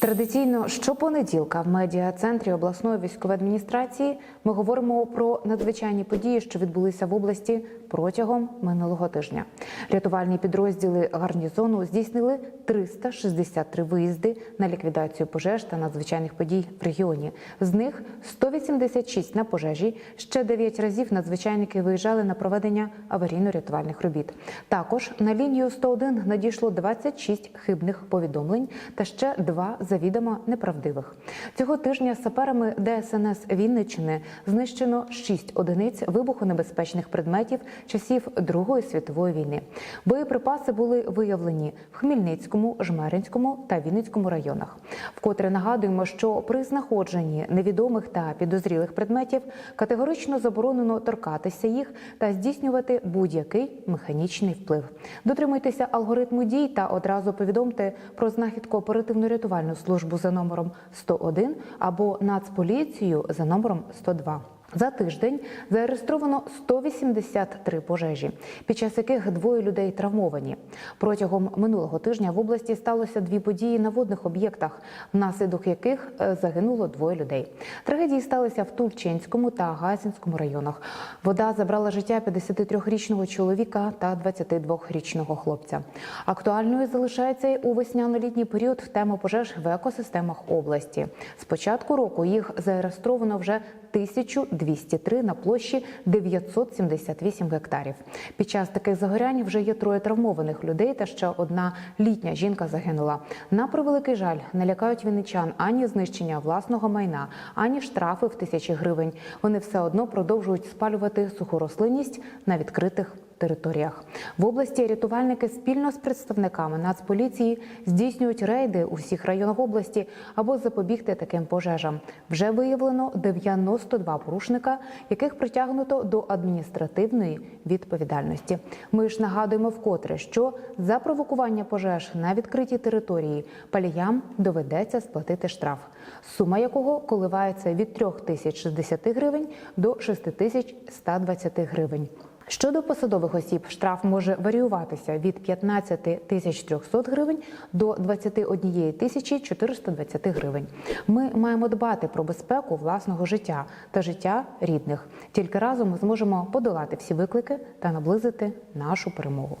Традиційно щопонеділка в медіа-центрі обласної військової адміністрації ми говоримо про надзвичайні події, що відбулися в області протягом минулого тижня. Рятувальні підрозділи гарнізону здійснили 363 виїзди на ліквідацію пожеж та надзвичайних подій в регіоні. З них 186 на пожежі. Ще 9 разів надзвичайники виїжджали на проведення аварійно-рятувальних робіт. Також на лінію 101 надійшло 26 хибних повідомлень та ще два завідомо неправдивих. Цього тижня саперами ДСНС Вінниччини знищено 6 одиниць вибухонебезпечних предметів часів Другої світової війни. Боєприпаси були виявлені в Хмельницькому, Жмеринському та Вінницькому районах. Вкотре нагадуємо, що при знаходженні невідомих та підозрілих предметів категорично заборонено торкатися їх та здійснювати будь-який механічний вплив. Дотримуйтеся алгоритму дій та одразу повідомте про знахідку оперативно-рятувальну службу за номером 101 або Нацполіцію за номером 102. За тиждень зареєстровано 183 пожежі, під час яких двоє людей травмовані. Протягом минулого тижня в області сталося дві події на водних об'єктах, внаслідок яких е, загинуло двоє людей. Трагедії сталися в Тульчинському та Гайсинському районах. Вода забрала життя 53-річного чоловіка та 22-річного хлопця. Актуальною залишається й у весняно-літній період тема пожеж в екосистемах області. З початку року їх зареєстровано вже 1203 на площі 978 гектарів. Під час таких загорянь вже є троє травмованих людей, та ще одна літня жінка загинула. На превеликий жаль, не лякають вінничан ані знищення власного майна, ані штрафи в тисячі гривень. Вони все одно продовжують спалювати суху рослинність на відкритих територіях. В області рятувальники спільно з представниками Нацполіції здійснюють рейди у всіх районах області або запобігти таким пожежам. Вже виявлено 92 порушника, яких притягнуто до адміністративної відповідальності. Ми ж нагадуємо вкотре, що за провокування пожеж на відкритій території паліям доведеться сплатити штраф, сума якого коливається від 3060 гривень до 6120 гривень. Щодо посадових осіб, штраф може варіюватися від 15 тисяч 300 гривень до 21 тисячі 420 гривень. Ми маємо дбати про безпеку власного життя та життя рідних. Тільки разом ми зможемо подолати всі виклики та наблизити нашу перемогу.